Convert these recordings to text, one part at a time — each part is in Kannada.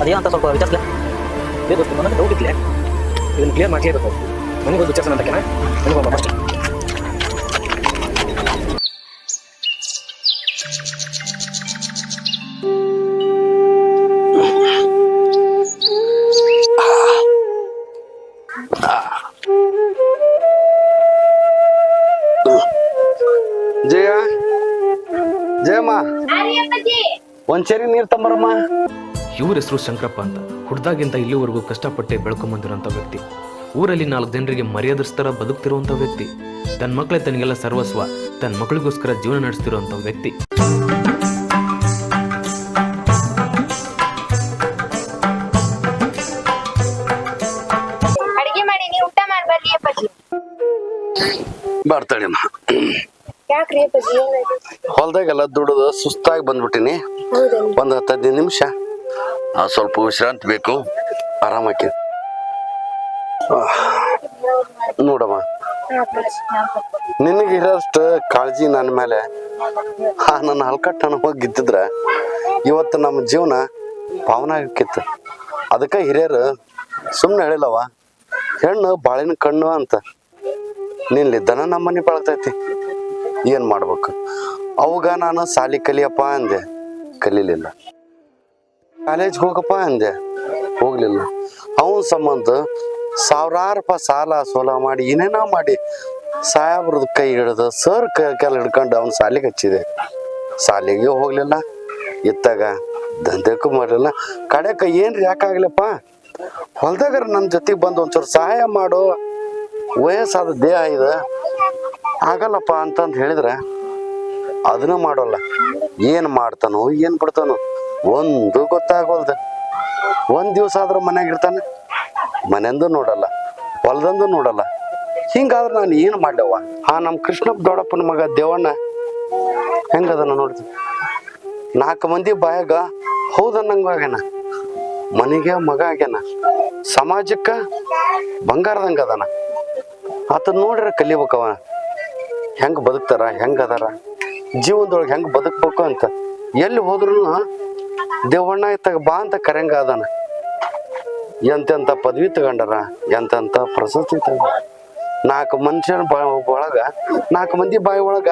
ಅದೇನೋ ಅಂತ ಸ್ವಲ್ಪ ವಿಚಾರಿಸ್ಲೆ. ಇದೇ ಗೊತ್ತು ನನಗೆ ಡೌಟ್ ಇತ್ತಲೆ ಇದನ್ನು ಕ್ಲಿಯರ್ ಮಾಡಲೇಬೇಕು ನನಗೊಂದು ವಿಚಾರಿಸೋಣ ಅಂತಕ್ಕೆ ನನಗೊಂದು ಅಷ್ಟೇ ಜಯ ಜಯಮ್ಮ. ಒಂದ್ ಸರಿ ನೀರ್ ತಂಬರಮ್ಮ. ಇವ್ರ ಹೆಸರು ಶಂಕರಪ್ಪ ಅಂತ. ಹುಡ್ದಾಗಿಂತ ಇಲ್ಲಿವರೆಗೂ ಕಷ್ಟಪಟ್ಟೆ ಬೆಳ್ಕೊಂಬಂದಿರೋಂಥ ವ್ಯಕ್ತಿ. ಊರಲ್ಲಿ ನಾಲ್ಕು ಜನರಿಗೆ ಮರ್ಯಾದಿಸ್ತರ ಬದುಕ್ತಿರುವಂಥ ವ್ಯಕ್ತಿ. ತನ್ನ ಮಕ್ಕಳೇ ತನಗೆಲ್ಲ ಸರ್ವಸ್ವ. ತನ್ನ ಮಕ್ಕಳಿಗೋಸ್ಕರ ಜೀವನ ನಡೆಸ್ತಿರುವಂಥ ವ್ಯಕ್ತಿ. ಅಡಿಗೆ ಮಾಡಿ ನೀವು ಊಟ ಮಾಡಿ ಬರ್ರಿ ಅಪ್ಪಾಜಿ. ಬರ್ತಾಳಮ್ಮ ಯಾಕ್ರಿ ಅಪ್ಪಾಜಿ? ಏನಾಯ್ತು ಹೊಲ್ದಾಗೆಲ್ಲ ದುಡಿದು ಸುಸ್ತಾಗಿ ಬಂದ್ಬಿಟ್ಟಿನಿ. ಒಂದು ಒಂದ್ ಹತ್ತು ಹದಿನೈದು ನಿಮಿಷ. ಸ್ವಲ್ಪ ವಿಶ್ರಾಂತಿ ಬೇಕು ಆರಾಮಕ್ಕೆ. ನೋಡಮ್ಮ. ನಿನಗೆ ಇರೋಷ್ಟು ಕಾಳಜಿ ನನ್ನ ಮೇಲೆ. ಆ ನನ್ನ ಹಲ್ಕಟ್ಟನ ಹೋಗಿದ್ದಿದ್ರ ಇವತ್ತು ನಮ್ಮ ಜೀವನ ಪಾವನ ಆಗಿತ್ತು ಅದಕ್ಕೆ ಹಿರಿಯರು ಸುಮ್ಮನೆ ಹೇಳಿಲ್ಲವ ಹೆಣ್ಣು ಬಾಳಿನ ಕಣ್ಣು ಅಂತ. ನಿನ್ಲಿದ್ದನ ನಮ್ಮನೆ ಬಳತೈತಿ. ಏನು ಮಾಡ್ಬೇಕು? ಅವಾಗ ನಾನು ಸಾಲಿ ಕಲಿಯಪ್ಪ ಅಂದೆ. ಕಲೀಲಿಲ್ಲ. ಕಾಲೇಜ್ಗೆ ಹೋಗಪ್ಪ ಅಂದೆ. ಹೋಗ್ಲಿಲ್ಲ. ಅವನ ಸಂಬಂಧ ಸಾವಿರಾರು ರೂಪಾಯಿ ಸಾಲ ಸೋಲ ಮಾಡಿ, ಏನೇನೋ ಮಾಡಿ ಸಾಹೇಬ್ರದ್ದು ಕೈ ಹಿಡಿದು ಸರ್ ಕೆಲ ಹಿಡ್ಕೊಂಡು ಅವ್ನ ಸಾಲಿಗೆ ಹಚ್ಚಿದೆ. ಸಾಲಿಗೆ ಹೋಗ್ಲಿಲ್ಲ. ಇತ್ತಾಗ ದಂಧೆಕ್ಕೂ ಮಾಡಲಿಲ್ಲ ಕಡೆಕ ಏನ್ರಿ ಯಾಕಾಗ್ಲಪ್ಪ ಹೊಲ್ದಾಗಾರ ನನ್ನ ಜೊತೆಗೆ ಬಂದು ಒಂಚೂರು ಸಹಾಯ ಮಾಡು. ವಯಸ್ಸಾದ ದೇಹ ಇದೆ. ಆಗಲ್ಲಪ್ಪ ಅಂತಂದು ಹೇಳಿದ್ರೆ ಅದನ್ನ ಮಾಡೋಲ್ಲ. ಏನು ಮಾಡ್ತಾನೋ, ಏನು ಬಿಡ್ತಾನೋ. ಒಂದು ಗೊತ್ತಾಗೋಲ್ದ. ಒಂದು ದಿವಸ ಆದ್ರೂ ಮನ್ಯಾಗ ಇರ್ತಾನೆ. ಮನೆಯಂದು ನೋಡಲ್ಲ, ಹೊಲದಂದು ನೋಡಲ್ಲ. ಹಿಂಗಾದ್ರೆ ನಾನು ಏನು ಮಾಡ್ಯವ ಆ ನಮ್ಮ ಕೃಷ್ಣಪ್ಪ ದೊಡ್ಡಪ್ಪನ ಮಗ ದೇವಣ್ಣ, ಹೆಂಗದನ ನೋಡ್ತೀನಿ ನಾಲ್ಕು ಮಂದಿ ಬಾಯಾಗ ಹೌದನ್ನಂಗ ಆಗ್ಯಾನ. ಮನೆಗೆ ಮಗ ಆಗ್ಯಾನ. ಸಮಾಜಕ್ಕೆ ಬಂಗಾರದಂಗ ಅದಾನ. ಆತನ ನೋಡ್ರ ಕಲಿಬೇಕವ ಹೆಂಗ್ ಬದುಕ್ತಾರ, ಹೆಂಗ್ ಅದಾರ? ಜೀವನದೊಳಗೆ ಹೆಂಗ್ ಬದುಕ್ಬೇಕು ಅಂತ. ಎಲ್ಲಿ ಹೋದ್ರು ದೇವಣ್ಣ ಇತ್ತಾಗ ಬಾ ಅಂತ ಕರೆಂಗ ಅದಾನ ಎಂತೆಂತ ಪದವಿ ತಗೊಂಡಾರ, ಎಂತೆಂತ ಪ್ರಶಸ್ತಿ ತಗೊಂಡ ನಾಲ್ಕು ಮನುಷ್ಯನ ಬ, ಒಳಗ, ನಾಲ್ಕು ಮಂದಿ ಬಾಯಿ ಒಳಗ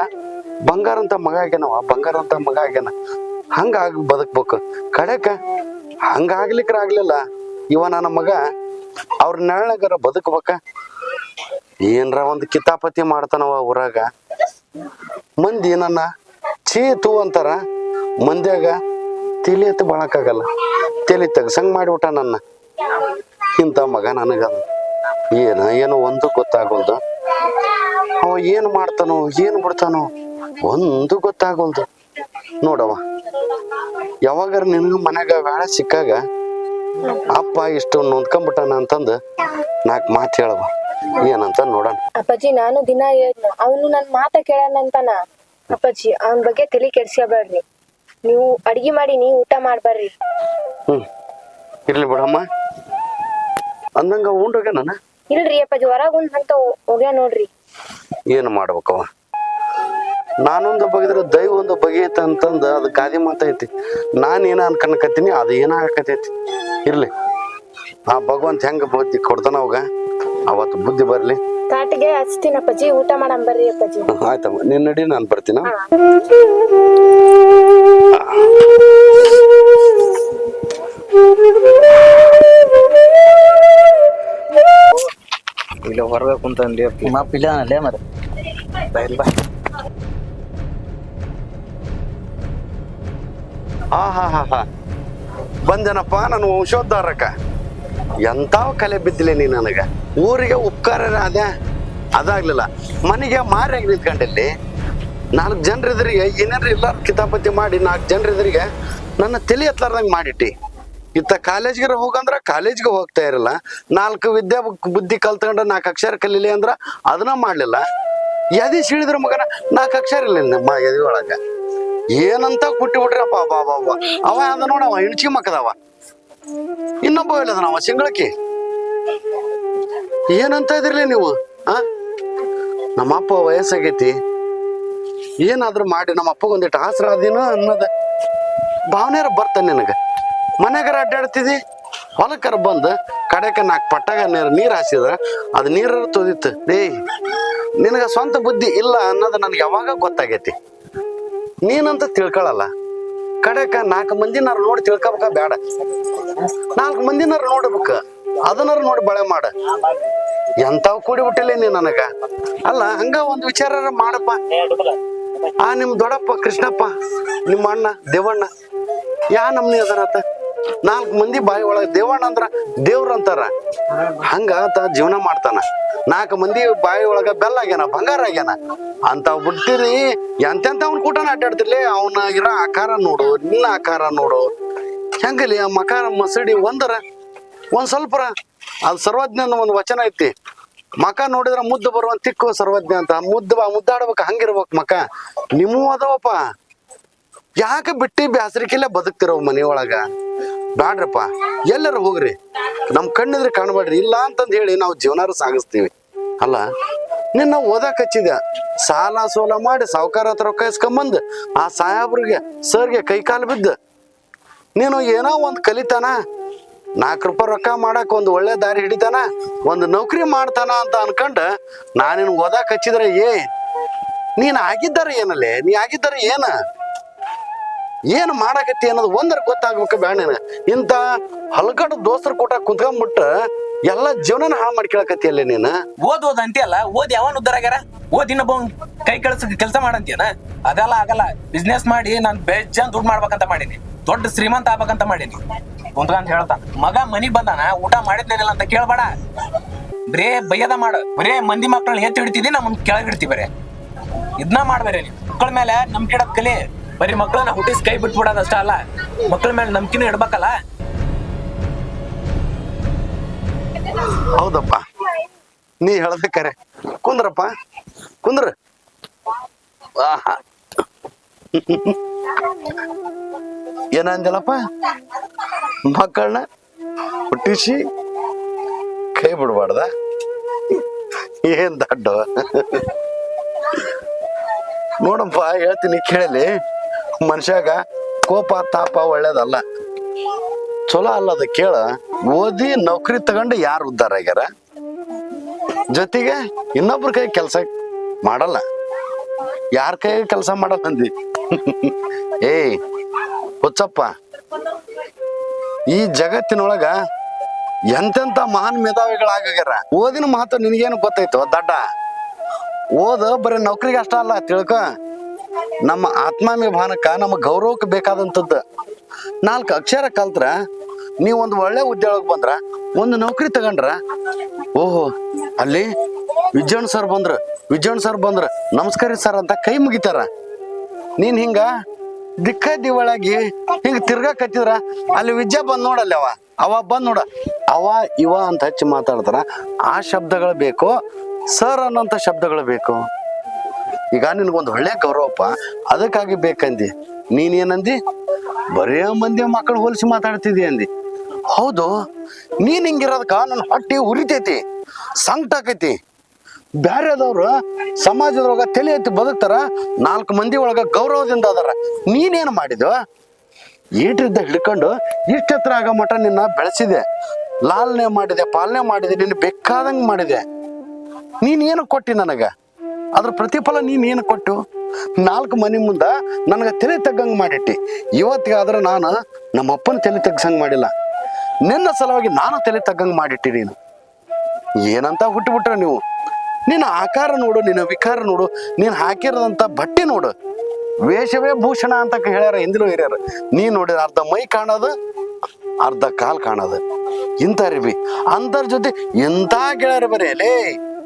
ಬಂಗಾರ ಅಂತ ಮಗ ಆಗ್ಯಾನವ, ಬಂಗಾರ ಅಂತ ಮಗ ಆಗ್ಯಾನ. ಹಂಗಾಗಿ ಬದುಕ್ಬೇಕು. ಕಡೆಕ ಹಂಗಾಗ್ಲಿಕ್ರ ಆಗ್ಲಿಲ್ಲ. ಇವ ನನ್ನ ಮಗ, ಅವ್ರ ನೆರಳಗರ ಬದುಕ್ಬೇಕ. ಏನ್ರ ಒಂದು ಕಿತಾಪತಿ ಮಾಡ್ತಾನವ ಊರಾಗ. ಮಂದಿ ನನ್ನ ಚೀತು ಅಂತಾರ. ಮಂದ್ಯಾಗ ತಲೆ ಎತ್ತು ಬಾಳಕ್ಕಾಗಲ್ಲ. ತಲೆ ತೆಗ್ಸಂಗ್ ಮಾಡಿಬಿಟ್ಟ ನನ್ನ. ಇಂಥ ಮಗ ನನಗ. ಏನ, ಏನೋ ಒಂದು ಗೊತ್ತಾಗೋಲ್ದು. ಅವ ಏನು ಮಾಡ್ತಾನೋ, ಏನು ಬಿಡ್ತಾನೋ, ಒಂದು ಗೊತ್ತಾಗೋಲ್ದು. ನೋಡವ ಯಾವಾಗಾರ ನಿನ್ಗ ಮನ್ಯಾಗ ಬೇಡ ಸಿಕ್ಕಾಗ, ಅಪ್ಪ ಇಷ್ಟು ನೊಂದ್ಕೊಂಡ್ಬಿಟ್ಟಾನ ಅಂತಂದು ನಾಲ್ಕು ಮಾತು ಹೇಳವ ಏನಂತ ನೋಡೋಣ. ಅಪ್ಪಾಜಿ, ನಾನು ದಿನ ಅವನು ನನ್ನ ಮಾತ ಕೇಳನಂತಾನ ಅಪ್ಪಾಜಿ, ಅವನ ಬಗ್ಗೆ ತಲೆ ಕೆಡ್ಸ್ಕೊಬೇಡ್ರಿ. ನೀವು ಅಡಿಗೆ ಮಾಡಿ ನೀವು ಊಟ ಮಾಡ್ಬರ್ರಿ. ಹ್ಮ್. ಇರ್ಲಿ ಬಿಡಮ್ಮ. ಅಂದಂಗ ಉಂಡ್ರಾಗ ನಾನು? ಇಲ್ರಿ ಅಪ್ಪಾಜಿ ಹೊರಗ್ ಉಂಡ್ ಅಂತ ಹೋಗ್ಯ ನೋಡ್ರಿ. ಏನು ಮಾಡ್ಬೇಕವ ನಾನೊಂದು ಬಗೆದ್ರೆ ದೈವ ಒಂದು ಬಗೆಯೈತೆ ಅಂತಂದ ಅದು ಗಾದಿ ಮಾತೈತಿ ನಾನು ಏನ ಅನ್ಕನ್ಕತ್ತೀನಿ ಅದು ಏನ ಹಾಕತೈತಿ ಇರ್ಲಿ. ಆ ಭಗವಂತ ಹೆಂಗ ಬುದ್ಧಿ ಕೊಡ್ತಾನ ಅವಾಗ? ಅವತ್ತು ಬುದ್ಧಿ ಬರ್ಲಿ. ತಾಟಿಗೆ ಹಚ್ತೀನಿ ಅಪ್ಪಾಜಿ ಊಟ ಮಾಡಮ್ ಬರ್ರಿ ಅಪ್ಪಾಜಿ. ಆಯ್ತಮ್ಮ ನಿನ್ನ ನಡಿ ನಾನು ಬರ್ತೀನ? ಇಲ್ಲ ಹೊರಗೆ ಕುಂತಂದಿ ನಿಮ್ಮ ಅಪ್ಪ ಇಲ್ಲ ಅಲ್ಲೇ ಮರ ಬೈಲ್ ಬಾ. ಆ ಹಾ ಹಾ ಹಾ. ಬಂದೇನಪ್ಪ ನಾನು ವಂಶೋದ್ಧಾರಕ ಎಂತಾವ ಕಲೆ ಬಿದ್ದಿಲ್ಲ ನೀ ನನಗೆ? ಊರಿಗೆ ಉಪಕಾರ ಅದೇ ಅದಾಗ್ಲಿಲ್ಲ. ಮನೆಗೆ ಮಾರಿಯಾಗಿ ನಿಂತ್ಕೊಂಡಿಲ್ಲಿ ನಾಲ್ಕು ಜನರಿದ್ರಿಗೆ, ಏನಾದ್ರು ಇಲ್ಲ ಕಿತಾಪತಿ ಮಾಡಿ ನಾಲ್ಕು ಜನರಿದ್ರಿಗೆ ನನ್ನ ತಲೆ ಎತ್ತಲಾರ್ದಂಗೆ ಮಾಡಿಟ್ಟಿ. ಇತ್ತ ಕಾಲೇಜ್ಗೆ ಹೋಗಂದ್ರ ಕಾಲೇಜ್ಗೆ ಹೋಗ್ತಾ ಇರಲ್ಲ. ನಾಲ್ಕು ವಿದ್ಯಾ ಬುದ್ಧಿ ಕಲ್ತ್ಕೊಂಡ್ರೆ ನಾಲ್ಕು ಅಕ್ಷರ ಕಲೀಲಿ ಅಂದ್ರ ಅದನ್ನ ಮಾಡ್ಲಿಲ್ಲ. ಎದಿ ಸಿಳಿದ್ರ ಮಗನ, ನಾಲ್ಕು ಅಕ್ಷರ ಇಲ್ಲ ನಮ್ಮ ಎದಿ ಒಳಗ. ಏನಂತ ಕುಟ್ಟಿ ಬಿಟ್ರಪ್ಪ ಅವ ಅದ ನೋಡವ ಇಣ್ಚಿ ಮಕ್ಕದವ ಇನ್ನೊಬ್ಬ ನಾವು ಸಿಂಗಳಕ್ಕೆ. ಏನಂತ ಇದಿರ್ಲಿ ನೀವು, ಆ? ನಮ್ಮಪ್ಪ ವಯಸ್ಸಾಗೈತಿ. ಏನಾದ್ರೂ ಮಾಡಿ ನಮ್ಮ ಅಪ್ಪಗೆ ಒಂದಿಟ್ಟು ಆಸರ ಅದೇನೋ ಅನ್ನೋದ ಭಾವನೆಯರ ಬರ್ತಾನೆ ನಿನಗೆ. ಮನೆಗಾರ ಅಡ್ಡಾಡ್ತಿದಿ? ಹೊಲಕ್ಕರ ಬಂದು, ಕಡೆಕ ನಾಲ್ಕು ಪಟ್ಟಾಗ ನೀರು ನೀರು ಹಾಸಿದ್ರ, ಅದು ನೀರು ತೊದಿತ್ತು. ಏಯ್, ನಿನಗೆ ಸ್ವಂತ ಬುದ್ಧಿ ಇಲ್ಲ ಅನ್ನೋದು ನನಗೆ ಯಾವಾಗ ಗೊತ್ತಾಗೈತಿ? ನೀನಂತ ತಿಳ್ಕೊಳಲ್ಲ. ಕಡೆಕ ನಾಲ್ಕು ಮಂದಿನಾರು ನೋಡಿ ತಿಳ್ಕೊಬೇಕ ಬೇಡ. ನಾಲ್ಕು ಮಂದಿನಾರು ನೋಡ್ಬೇಕು. ಅದನ್ನಾರು ನೋಡಿ ಬಳೆ ಮಾಡ. ಎಂತಾವ್ ಕೂಡಿ ಬಿಟ್ಟಿಲ್ಲ ನೀ ನನಗ? ಅಲ್ಲ, ಹಂಗ ಒಂದು ವಿಚಾರ ಮಾಡಪ್ಪ. ಆ, ನಿಮ್ ದೊಡ್ಡಪ್ಪ ಕೃಷ್ಣಪ್ಪ, ನಿಮ್ಮ ಅಣ್ಣ ದೇವಣ್ಣ, ಯಾ ನಮ್ನಿ ಅದರತ ನಾಲ್ಕು ಮಂದಿ ಬಾಯಿ ಒಳಗ ದೇವಣ್ಣ ಅಂದ್ರ ದೇವ್ರ ಅಂತಾರ. ಹಂಗ ಆತ ಜೀವನ ಮಾಡ್ತಾನ. ನಾಲ್ಕು ಮಂದಿ ಬಾಯಿ ಒಳಗ ಬೆಲ್ಲ ಆಗ್ಯಾನ, ಬಂಗಾರ ಆಗ್ಯಾನ. ಅಂತಾವ್ ಬಿಡ್ತೀರಿ ಎಂತೆಂತವ್ನ ಕೂಟನ ಅಡ್ಡಾಡ್ತಿರ್ಲಿ? ಅವನ ಇರೋ ಆಕಾರ ನೋಡು, ನಿನ್ನ ಆಕಾರ ನೋಡು. ಹೆಂಗಲಿ ಆ ಮಕಾರ ಮಸಡಿ ಒಂದರ, ಒಂದ್ ಸ್ವಲ್ಪರ? ಅದು ಸರ್ವಜ್ಞ ಅನ್ನೋ ಒಂದು ವಚನ ಐತಿ. ಮಕ ನೋಡಿದ್ರ ಮುದ್ದು ಬರುವ ತಿಕ್ಕು ಸರ್ವಜ್ಞ ಅಂತ. ಮುದ್ದು ಮುದ್ದಾಡ್ಬೇಕು, ಹಂಗಿರ್ಬೇಕು ಮಕ. ನಿಮ್ಮೂ ಅದವಪ್ಪ. ಯಾಕೆ ಬಿಟ್ಟಿ ಬ್ಯಾಸರಿಕಿಲ್ಲ ಬದುಕ್ತಿರವ್ ಮನೆಯೊಳಗ? ಬ್ಯಾಡ್ರಪ್ಪ, ಎಲ್ಲರೂ ಹೋಗ್ರಿ. ನಮ್ ಕಣ್ಣಿದ್ರೆ ಕಾಣಬೇಡ್ರಿ. ಇಲ್ಲ ಅಂತಂದ್ ಹೇಳಿ ನಾವು ಜೀವನಾರು ಸಾಗಿಸ್ತೀವಿ. ಅಲ್ಲ, ನಿನ್ನ ಓದಾಕ್ ಹಚ್ಚಿದ ಸಾಲ ಸೋಲ ಮಾಡಿ ಸಾವುಕಾರ ಹತ್ರ ರೊಕ್ಕ ಇಸ್ಕೊಂಬಂದ್, ಆ ಸಾಹೇಬ್ರಿಗೆ, ಸರ್ಗೆ ಕೈ ಕಾಲು ಬಿದ್ದು ನೀನು ಏನೋ ಒಂದು ಕಲಿತಾನ? ನಾಲ್ಕು ರೂಪಾಯಿ ರೊಕ್ಕ ಮಾಡಕ್ ಒಂದು ಒಳ್ಳೆ ದಾರಿ ಹಿಡಿತಾನ? ಒಂದು ನೌಕರಿ ಮಾಡ್ತಾನ ಅಂತ ಅನ್ಕಂಡು ನಾನಿನ್ ಓದಾಕ್ ಹಚ್ಚಿದ್ರೆ ಏ, ನೀನು ಆಗಿದ್ದಾರೆ ಏನಲ್ಲೇ? ನೀ ಆಗಿದ್ದಾರೆ ಏನ? ಏನು ಮಾಡಾಕತ್ತಿ ಅನ್ನೋದು ಒಂದರ ಗೊತ್ತಾಗ್ಬೇಕು ಬ್ಯಾಣೇನ ಇಂಥ ಹಲ್ಗಡ್ ದೋಸ್ತರ ಕೂಟ ಕುಂತ್ಕೊಂಡ್ಬಿಟ್ಟ ಎಲ್ಲ ಜೀವನ ಹಾಳು ಮಾಡ್ಕೊಳಕತ್ತಿಯಲ್ಲ ನೀನು? ಓದ್ ಓದ್ ಅಂತೀಯಲ್ಲ? ಓದ್ ಯಾವನ್ ಉದ್ದಾರ ಆಗ್ಯಾರ? ಓದ್ ಇನ್ನೊಬ್ಬ ಕೈ ಕೆಲಸ ಕೆಲಸ ಮಾಡಂತೀಯನ? ಅದೆಲ್ಲ ಆಗಲ್ಲ. ಬಿಸ್ನೆಸ್ ಮಾಡಿ ನಾನ್ ಬೇಜಾನ್ ದುಡ್ಡು ಮಾಡ್ಬೇಕಂತ ಮಾಡೀನಿ. ದೊಡ್ಡ ಶ್ರೀಮಂತ ಆಗ್ಬೇಕಂತ ಮಾಡೀನಿ. ಕುಂತ್ಕಂತ ಹೇಳ್ತಾ. ಮಗ ಮನಿಗ್ ಬಂದಾನ, ಊಟ ಮಾಡಿದ್ನೇನಿಲ್ಲ ಅಂತ ಕೇಳ್ಬೇಡ. ಬರೇ ಬಯ್ಯದ ಮಾಡು. ಬರೇ ಮಂದಿ ಮಕ್ಕಳನ್ನ ಎತ್ತಿ ಹಿಡಿತಿದಿ ನಮ್ಮ ಕೆಳಗಿಡ್ತೀವಿ ಬರೇ. ಇದನ್ನ ಮಾಡ್ಬೇರೆ ನೀವು ಮಕ್ಕಳ ಮೇಲೆ ನಮ್ ಇಡೋದ್ ಕಲಿ. ಬರೀ ಮಕ್ಕಳನ್ನ ಹುಟ್ಟಿಸ್ ಕೈ ಬಿಟ್ಬಿಡೋದಷ್ಟ ಅಲ್ಲ. ಮಕ್ಕಳ ಮೇಲೆ ನಂಬಿಕೆನೂ ಇಡ್ಬೇಕಲ್ಲ. ಹೌದಪ್ಪ. ನೀ ಹೇಳ್ದ ಕರೆ. ಕುಂದ್ರಪ್ಪ. ಕುಂದ್ರ. ಏನಂದಿಲ್ಲಪ್ಪ? ಮಕ್ಕಳನ್ನ ಹುಟ್ಟಿಸಿ ಕೈ ಬಿಡ್ಬಾರ್ದ? ಏನ್ ದಡ್ಡ? ನೋಡಪ್ಪ, ಹೇಳ್ತೀನಿ ಕೇಳಲಿ. ಮನುಷ್ಯಾಗ ಕೋಪ, ತಾಪ ಒಳ್ಳೇದಲ್ಲ. ಚಲೋ ಅಲ್ಲ ಅದು ಕೇಳ. ಓದಿ ನೌಕರಿ ತಗೊಂಡು ಯಾರು ಉದ್ಧಾರ ಆಗ್ಯಾರ? ಜೊತೆಗೆ ಇನ್ನೊಬ್ರ ಕೈ ಕೆಲಸ ಮಾಡಲ್ಲ. ಯಾರ ಕೈ ಕೆಲಸ ಮಾಡಲ್ಲ ಅಂದಿ ಏಯ್, ಹುಚ್ಚಪ್ಪ. ಈ ಜಗತ್ತಿನೊಳಗ ಎಂತೆಂತ ಮಹಾನ್ ಮೇಧಾವಿಗಳಾಗ್ಯಾರ? ಓದಿನ ಮಹತ್ವ ನಿನಗೇನು ಗೊತ್ತೈತೋ, ದಡ್ಡ? ಓದ ಬರೀ ನೌಕರಿಗೆ ಅಷ್ಟ ಅಲ್ಲ, ತಿಳ್ಕ. ನಮ್ಮ ಆತ್ಮಾಭಿಮಾನಕ್ಕ, ನಮ್ಮ ಗೌರವಕ್ಕೆ ಬೇಕಾದಂಥದ್ದು. ನಾಲ್ಕು ಅಕ್ಷರ ಕಲ್ತ್ರ ನೀವು ಒಂದು ಒಳ್ಳೆ ಉದ್ಯೋಗ ಬಂದ್ರ, ಒಂದು ನೌಕರಿ ತಗೊಂಡ್ರ, ಓಹೋ, ಅಲ್ಲಿ ವಿಜಯನ್ ಸರ್ ಬಂದ್ರ. ವಿಜಯನ್ ಸರ್ ಬಂದ್ರ. ನಮಸ್ಕಾರ ಸರ್ ಅಂತ ಕೈ ಮುಗಿತಾರ. ನೀನ್ ಹಿಂಗ ದಿಕ್ಕ ದಿವಳಾಗಿ ಹಿಂಗ ತಿರ್ಗಾ ಕತ್ತಿದ್ರ, ಅಲ್ಲಿ ವಿಜಯ ಬಂದ್ ನೋಡಲ್ಲ ಅವ. ಅವ ಬಂದ್ ನೋಡ. ಅವ, ಇವ ಅಂತ ಹಚ್ಚಿ ಮಾತಾಡ್ತಾರ. ಆ ಶಬ್ದಗಳು ಬೇಕು ಸರ್ ಅನ್ನೋಂಥ ಶಬ್ದಗಳು ಬೇಕು. ಈಗ ನಿನಗೊಂದು ಒಳ್ಳೆ ಗೌರವಪ್ಪ, ಅದಕ್ಕಾಗಿ ಬೇಕಂದಿ. ನೀನೇನಂದಿ ಬರೇ ಮಂದಿ ಮಕ್ಕಳು ಹೋಲಿಸಿ ಮಾತಾಡ್ತಿದ್ದಿ ಅಂದಿ. ಹೌದು, ನೀನ್ ಹಿಂಗಿರೋದಕ್ಕ ನನ್ನ ಹೊಟ್ಟೆ ಉರಿತೈತಿ ಸಂಕಟ ಆಕೈತಿ ಬ್ಯಾರೆದವ್ರು ಸಮಾಜದೊಳಗ ತಲೆ ಎತ್ತಿ ಬದುಕ್ತಾರ, ನಾಲ್ಕು ಮಂದಿ ಒಳಗ ಗೌರವದಿಂದ ಅದಾರ. ನೀನೇನು ಮಾಡಿದ್ವ ಏಟ್ರಿದ್ದ ಹಿಡ್ಕೊಂಡು ಇಷ್ಟತ್ರ ಆಗೋ ಮಠ ನಿನ್ನ ಬೆಳೆಸಿದೆ. ಲಾಲನೆ ಮಾಡಿದೆ, ಪಾಲನೆ ಮಾಡಿದೆ, ನಿನ್ನ ಬೇಕಾದಂಗೆ ಮಾಡಿದೆ. ನೀನೇನು ಕೊಟ್ಟಿ ನನಗ? ಅದ್ರ ಪ್ರತಿಫಲ ನೀನೇನು ಕೊಟ್ಟು? ನಾಲ್ಕು ಮನೆ ಮುಂದ ನನಗೆ ತಲೆ ತಗ್ಗಂಗ್ ಮಾಡಿಟ್ಟಿ. ಇವತ್ತಿಗಾದ್ರೆ ನಾನು ನಮ್ಮ ಅಪ್ಪನ ತಲೆ ತಗ್ಸಂಗ್ ಮಾಡಿಲ್ಲ. ನಿನ್ನ ಸಲುವಾಗಿ ನಾನು ತಲೆ ತಗ್ಗಂಗ್ ಮಾಡಿಟ್ಟಿ ನೀನು ಏನಂತ ಹುಟ್ಟುಬಿಟ್ರೆ ನೀವು? ನಿನ್ನ ಆಕಾರ ನೋಡು, ನಿನ್ನ ವಿಕಾರ ನೋಡು, ನೀನು ಹಾಕಿರೋದಂತ ಬಟ್ಟೆ ನೋಡು. ವೇಷವೇ ಭೂಷಣ ಅಂತ ಹೇಳ್ಯಾರ ಹಿಂದಿನ ಹಿರಿಯರು. ನೀ ನೋಡಿ ಅರ್ಧ ಮೈ ಕಾಣೋದು, ಅರ್ಧ ಕಾಲ್ ಕಾಣೋದು. ಇಂಥ ಅರಿವಿ. ಅಂಥವ್ರ ಜೊತೆ ಎಂಥ ಗೆಳೆಯರ ಬರೀ? ಲೇ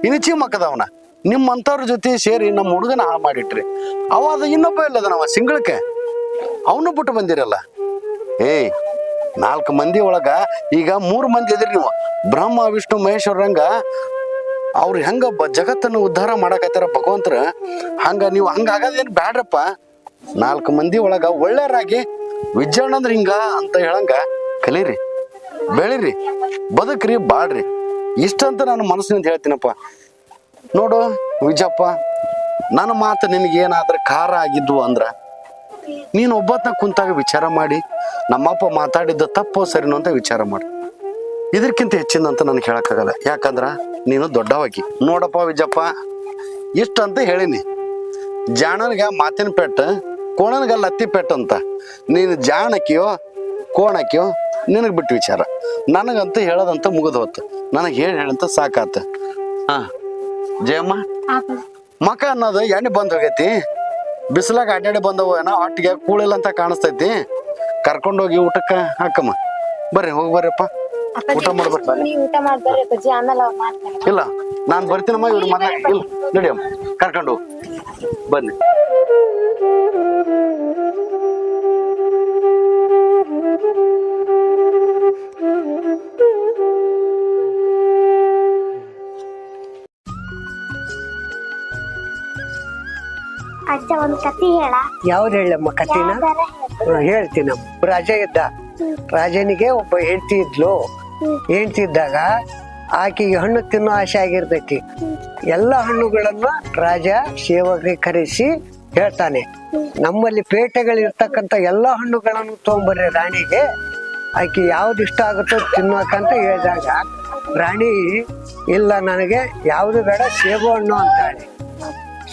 ಇನಿಚಿ ಮಕ್ಕದವನ ನಿಮ್ಮಂಥವ್ರ ಜೊತೆ ಸೇರಿ ನಮ್ಮ ಹುಡುಗನ ಹಾಳು ಮಾಡಿಟ್ರಿ. ಅವ ಅದು ಇನ್ನೊಬ್ಬ ಇಲ್ಲದನವ ಸಿಂಗಳಕ್ಕೆ ಅವನು ಬಿಟ್ಟು ಬಂದಿರಲ್ಲ. ಏಯ್ ನಾಲ್ಕು ಮಂದಿ ಒಳಗ ಈಗ ಮೂರು ಮಂದಿ ಇದ್ರಿ ನೀವು. ಬ್ರಹ್ಮ, ವಿಷ್ಣು ಮಹೇಶ್ವರಂಗ ಅವ್ರು ಹೆಂಗ ಜಗತ್ತನ್ನು ಉದ್ಧಾರ ಮಾಡಕತ್ತಾರ ಭಗವಂತರ, ಹಂಗ ನೀವು ಹಂಗ ಆಗೋದೇನು ಬ್ಯಾಡ್ರಪ್ಪ. ನಾಲ್ಕು ಮಂದಿ ಒಳಗ ಒಳ್ಳೆಯರಾಗಿ ವಿಜ್ಞಾನ ಅಂದ್ರೆ ಹಿಂಗ ಅಂತ ಹೇಳಂಗ ಕಲೀರಿ, ಬೆಳಿರಿ, ಬದುಕ್ರಿ, ಬಾಳ್ರಿ. ಇಷ್ಟಂತ ನಾನು ಮನಸ್ಸಿನಿಂದ ಹೇಳ್ತೀನಪ್ಪ. ನೋಡು ವಿಜಯಪ್ಪ ನನ್ನ ಮಾತು ನಿನಗೇನಾದ್ರೆ ಖಾರ ಆಗಿದ್ವು ಅಂದ್ರ ನೀನು ಒಬ್ಬತ್ನ ಕುಂತಾಗ ವಿಚಾರ ಮಾಡಿ ನಮ್ಮಪ್ಪ ಮಾತಾಡಿದ್ದ ತಪ್ಪೋ ಸರಿನೋ ಅಂತ ವಿಚಾರ ಮಾಡಿ. ಇದಕ್ಕಿಂತ ಹೆಚ್ಚಿನಂತ ನನಗೆ ಹೇಳೋಕ್ಕಾಗಲ್ಲ. ಯಾಕಂದ್ರೆ ನೀನು ದೊಡ್ಡವಾಗಿ. ನೋಡಪ್ಪ ವಿಜಪ್ಪ ಇಷ್ಟ ಅಂತ ಹೇಳಿನಿ. ಜಾಣನ್ಗ ಮಾತಿನ ಪೆಟ್ಟ ಕೋಣನ್ಗ ಲತ್ತಿ ಪೆಟ್ಟು ಅಂತ. ನೀನು ಜಾಣಕ್ಕಿಯೋ ಕೋಣಕ್ಕಿಯೋ ನಿನಗೆ ಬಿಟ್ಟು ವಿಚಾರ. ನನಗಂತ ಹೇಳೋದಂತ ಮುಗಿದು ಹೋತು. ನನಗೆ ಹೇಳಿ ಹೇಳಂತ ಸಾಕಾತ. ಹಾ ಜಯಮ್ಮ. ಮಕ ಅನ್ನೋದು ಎಣ್ಣೆ ಬಂದ್ ಹೋಗೈತಿ. ಬಿಸಿಲಾಗ ಅಡ್ಡಾಡಿ ಬಂದವು ಏನೋ ಹೊಟ್ಟಿಗೆ ಕೂಳಿಲ್ಲ ಅಂತ ಕಾಣಿಸ್ತೈತಿ. ಕರ್ಕೊಂಡೋಗಿ ಊಟಕ್ಕೆ ಹಾಕಮ್ಮ. ಬರ್ರಿ ಹೋಗಿ ಬರ್ರಿಪ್ಪ. ಊಟ ಮಾಡ್ಬೇಕು ಊಟ ಮಾಡ್ಬಾರ್ರಿ ಅಪ್ಪಾಜಿ ಆಮೇಲೆ ಅವ್ ಮಾಡ್ತಾರೆ ಇಲ್ಲ ನಾನು ಬರ್ತೀನಮ್ಮ ಇವ್ರು ಮನೆ ಇಲ್ಲ ನಡಿಯಮ್ಮ ಕರ್ಕೊಂಡು ಹೋಗು. ಬನ್ನಿ. ಒಂದ್ ಕತಿ ಹೇಳ. ಯಾವ್ದು ಹೇಳಮ್ಮ ಕತಿನ ಹೇಳ್ತೀನಿ ಹೇಳ್ತೀನಮ್ಮ. ರಾಜ ಇದ್ದ. ರಾಜನಿಗೆ ಒಬ್ಬ ಹೆಂಡತಿ ಇದ್ಲು. ಹೆಂಡತಿ ಇದ್ದಾಗ ಆಕೆಗೆ ಹಣ್ಣು ತಿನ್ನೋ ಆಸೆ ಆಗಿರ್ತೈತಿ. ಎಲ್ಲ ಹಣ್ಣುಗಳನ್ನ ರಾಜ ಸೇವಕರಿಗೆ ಕರೆಸಿ ಹೇಳ್ತಾನೆ. ನಮ್ಮಲ್ಲಿ ಪೇಟೆಗಳಿರ್ತಕ್ಕಂಥ ಎಲ್ಲ ಹಣ್ಣುಗಳನ್ನು ತಗೊಂಬರ್ರಿ ರಾಣಿಗೆ. ಆಕೆ ಯಾವ್ದು ಇಷ್ಟ ಆಗುತ್ತೋ ತಿನ್ನೋಕಂತ ಹೇಳಿದಾಗ ರಾಣಿ ಇಲ್ಲ ನನಗೆ ಯಾವುದು ಬೇಡ ಸೇಬು ಹಣ್ಣು ಅಂತಾಳೆ.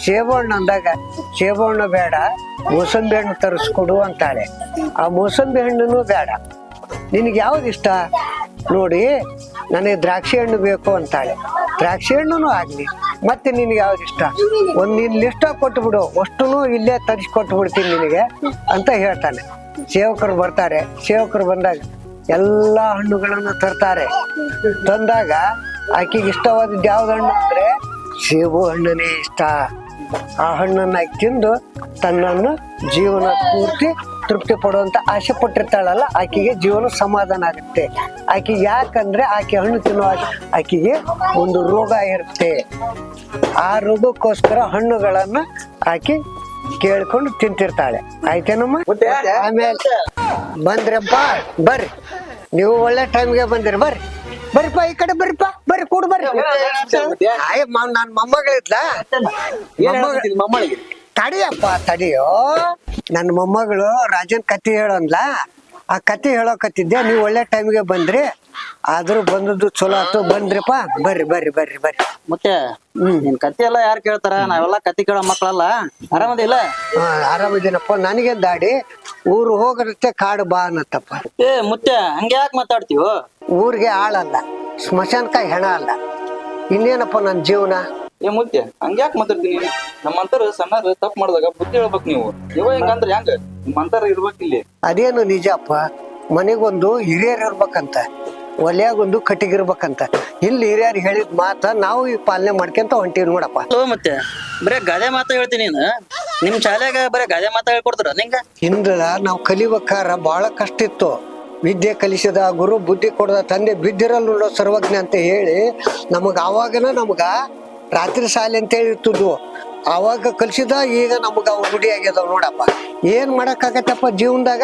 ಸೇಬು ಹಣ್ಣು ಅಂದಾಗ ಸೇಬು ಬೇಡ, ಮೂಸಂಬಿ ಹಣ್ಣು ತರಿಸ್ಕೊಡು ಅಂತಾಳೆ. ಆ ಮೂಸಂಬಿ ಹಣ್ಣು ಬೇಡ. ನಿನಗೆ ಯಾವ್ದು ಇಷ್ಟ? ನೋಡಿ, ನನಗೆ ದ್ರಾಕ್ಷಿ ಹಣ್ಣು ಬೇಕು ಅಂತಾಳೆ. ದ್ರಾಕ್ಷಿ ಹಣ್ಣು ಆಗಲಿ, ಮತ್ತೆ ನಿನಗೆ ಯಾವ್ದು ಇಷ್ಟ? ಒಂದು ನಿನ್ ಲಿಸ್ಟ್ ಕೊಟ್ಟು ಬಿಡು ಅಷ್ಟು ಇಲ್ಲೇ ತರಿಸ್ಕೊಟ್ಟು ಬಿಡ್ತೀನಿ ನಿನಗೆ ಅಂತ ಹೇಳ್ತಾನೆ. ಸೇವಕರು ಬರ್ತಾರೆ. ಸೇವಕರು ಬಂದಾಗ ಎಲ್ಲಾ ಹಣ್ಣುಗಳನ್ನು ತರ್ತಾರೆ. ತಂದಾಗ ಆಕೆಗೆ ಇಷ್ಟವಾದದ್ದು ಯಾವ್ದು ಹಣ್ಣು ಅಂದ್ರೆ ಸೇಬು ಹಣ್ಣನೇ ಇಷ್ಟ. ಆ ಹಣ್ಣನ್ನ ತಿಂದು ತನ್ನನ್ನು ಜೀವನ ಪೂರ್ತಿ ತೃಪ್ತಿ ಪಡುವಂತ ಆಸೆ ಪಟ್ಟಿರ್ತಾಳಲ್ಲ ಆಕೆಗೆ ಜೀವನ ಸಮಾಧಾನ ಆಗುತ್ತೆ. ಆಕೆ ಯಾಕಂದ್ರೆ ಆಕೆ ಹಣ್ಣು ತಿನ್ನುವ ಆಕೆಗೆ ಒಂದು ರೋಗ ಇರುತ್ತೆ. ಆ ರೋಗಕ್ಕೋಸ್ಕರ ಹಣ್ಣುಗಳನ್ನ ಆಕೆ ಕೇಳ್ಕೊಂಡು ತಿಂತಿರ್ತಾಳೆ. ಆಯ್ತೇನಮ್ಮ? ಆಮೇಲೆ ಬಂದ್ರಪ್ಪ ಬರ್ರಿ. ನೀವು ಒಳ್ಳೆ ಟೈಮ್ಗೆ ಬಂದಿರಿ ಬರ್ರಿ. ಬರ್ರಿಪ್ಪ ಈ ಕಡೆ ಬರ್ರಿಪ್ಪ ಬರ್ರಿ ಕೂಡ ಬರ್ರಿ ಆಯ್ ನನ್ ಮೊಮ್ಮಗಳಿದ್ಲ ಮೊಮ್ಮಗಳು ತಡಿಯಪ್ಪ ತಡಿಯೋ ನನ್ನ ಮೊಮ್ಮಗಳು ರಾಜನ್ ಕತೆ ಹೇಳೋನ್ಲ ಆ ಕತೆ ಹೇಳೋಕತ್ತಿದ್ದೆ ನೀವು ಒಳ್ಳೆ ಟೈಮ್ಗೆ ಬಂದ್ರಿ ಆದ್ರೂ ಬಂದದ್ದು ಚಲೋ ಆಯ್ತು ಬಂದ್ರಿಪ್ಪ ಬರ್ರಿ ಬರ್ರಿ ಬರ್ರಿ ಬರ್ರಿ ಮತ್ತೆ ನಿನ್ ಕತೆ ಎಲ್ಲ ಯಾರು ಕೇಳ್ತಾರ ನಾವೆಲ್ಲ ಕತೆ ಕೇಳೋ ಮಕ್ಕಳಲ್ಲ ಆರಾಮದಿಲ್ಲ ಆರಾಮದಿನಪ್ಪ ನನಗೆ ದಾಡಿ ಊರು ಹೋಗಿರುತ್ತೆ ಕಾಡು ಬಾ ಅನ್ನತ್ತಪ್ಪ. ಏ ಮುತ್ತೆ ಹಂಗೆ ಯಾಕೆ ಮಾತಾಡ್ತೀವ ಊರಿಗೆ ಆಳಲ್ಲ ಸ್ಮಶಾನಕಾಯಿ ಹೆಣ ಅಲ್ಲ. ಇನ್ನೇನಪ್ಪ ನನ್ನ ಜೀವನ? ಏ ಮುತ್ತೆ ಹಂಗೆ ಯಾಕೆ ಮಾತಾಡ್ತೀನಿ? ನಮ್ಮಂತರ ಸಣ್ಣ ತಪ್ಪು ಮಾಡಿದಾಗ ಬುದ್ಧಿ ಹೇಳ್ಬೇಕು ನೀವು. ಇವ ಹೆಂಗಂದ್ರೆ ಹೆಂಗ? ನಿಮ್ಮಂತರ ಇರ್ಬೇಕು ಇಲ್ಲಿ. ಅದೇನು ನಿಜಪ್ಪ ಮನೆಗೊಂದು ಹಿರಿಯರ್ ಇರ್ಬೇಕಂತ ಒಲೆಯಾಗೊಂದು ಕಟ್ಟಿಗಿರ್ಬೇಕಂತ ಇಲ್ಲಿ ಹಿರಿಯರು ಹೇಳಿದ ಮಾತ ನಾವು ಈ ಪಾಲನೆ ಮಾಡ್ಕೊಂತ ಹೊಂಟೀವಿ ನೋಡಪ್ಪ. ಮತ್ತೆ ಬರೇ ಗದೆ ಮಾತು ಹೇಳ್ತೀನಿ ನೀನು. ನಿಮ್ ಶಾಲೆಗ ಬರೀ ಗಾದೆ ಮಾತಾಡ್ಕೊಡ್ತಾರ ನಿಂಗ? ಹಿಂದ್ರ ನಾವು ಕಲಿಬೇಕಾರ ಬಹಳ ಕಷ್ಟ ಇತ್ತು. ವಿದ್ಯೆ ಕಲಿಸಿದ ಗುರು, ಬುದ್ಧಿ ಕೊಡದ ತಂದೆ ಬಿದ್ದಿರಲ್ಲ ಸರ್ವಜ್ಞ ಅಂತ ಹೇಳಿ ನಮಗ ಅವಾಗನ ನಮಗ ರಾತ್ರಿ ಶಾಲೆ ಅಂತ ಇರ್ತಿದ್ವು. ಅವಾಗ ಕಲಿಸಿದ ಈಗ ನಮಗ ಅವ್ರು ರೂಢಿ ಆಗ್ಯದ ನೋಡಪ್ಪ. ಏನ್ ಮಾಡಕ್ಕಾಗತ್ತಪ್ಪ ಜೀವನದಾಗ?